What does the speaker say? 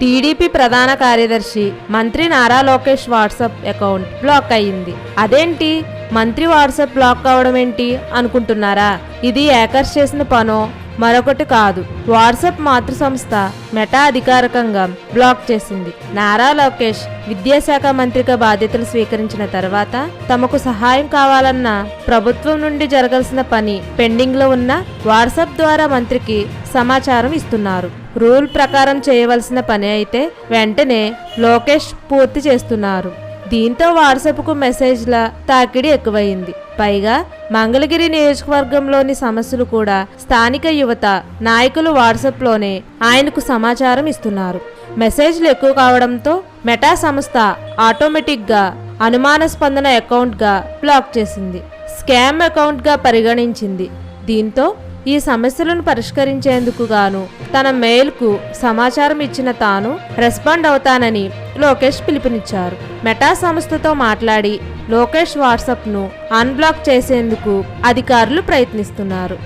TDP ప్రధాన కార్యదర్శి మంత్రి Nara Lokesh WhatsApp account block అయ్యింది. అదేంటి? మంత్రి వాట్సాప్ బ్లాక్ అవడం ఏంటి అనుకుంటున్నారా? ఇది హ్యాకర్స్ చేసిన పనో? మరొకటి కాదు. వాట్సాప్ మాతృ సంస్థ మెటా అధికారికంగా బ్లాక్ చేసింది. నారా లోకేష్ విద్యాశాఖ మంత్రిగా బాధ్యతలు స్వీకరించిన తర్వాత తమకు సహాయం కావాలన్న ప్రభుత్వం నుండి జరగాల్సిన పని పెండింగ్లో ఉన్న వాట్సాప్ ద్వారా మంత్రికి సమాచారం ఇస్తున్నారు. రూల్ ప్రకారం చేయవలసిన పని అయితే వెంటనే లోకేష్ పూర్తి చేస్తున్నారు. దీంతో వాట్సాప్కు మెసేజ్ల తాకిడి ఎక్కువయింది పైగా మంగళగిరి నియోజకవర్గంలోని సమస్యలు కూడా స్థానిక యువత నాయకులు వాట్సాప్లోనే ఆయనకు సమాచారం ఇస్తున్నారు. మెసేజ్లు ఎక్కువ కావడంతో మెటా సంస్థ ఆటోమేటిక్గా అనుమానాస్పందన అకౌంట్గా బ్లాక్ చేసింది. స్కామ్ అకౌంట్గా పరిగణించింది. దీంతో ఈ సమస్యలను పరిష్కరించేందుకు గాను తన మెయిల్కు సమాచారం ఇచ్చిన తాను రెస్పాండ్ అవుతానని లోకేష్ పిలుపునిచ్చారు. మెటా సంస్థతో మాట్లాడి లోకేష్ వాట్సాప్ను అన్బ్లాక్ చేసేందుకు అధికారులు ప్రయత్నిస్తున్నారు.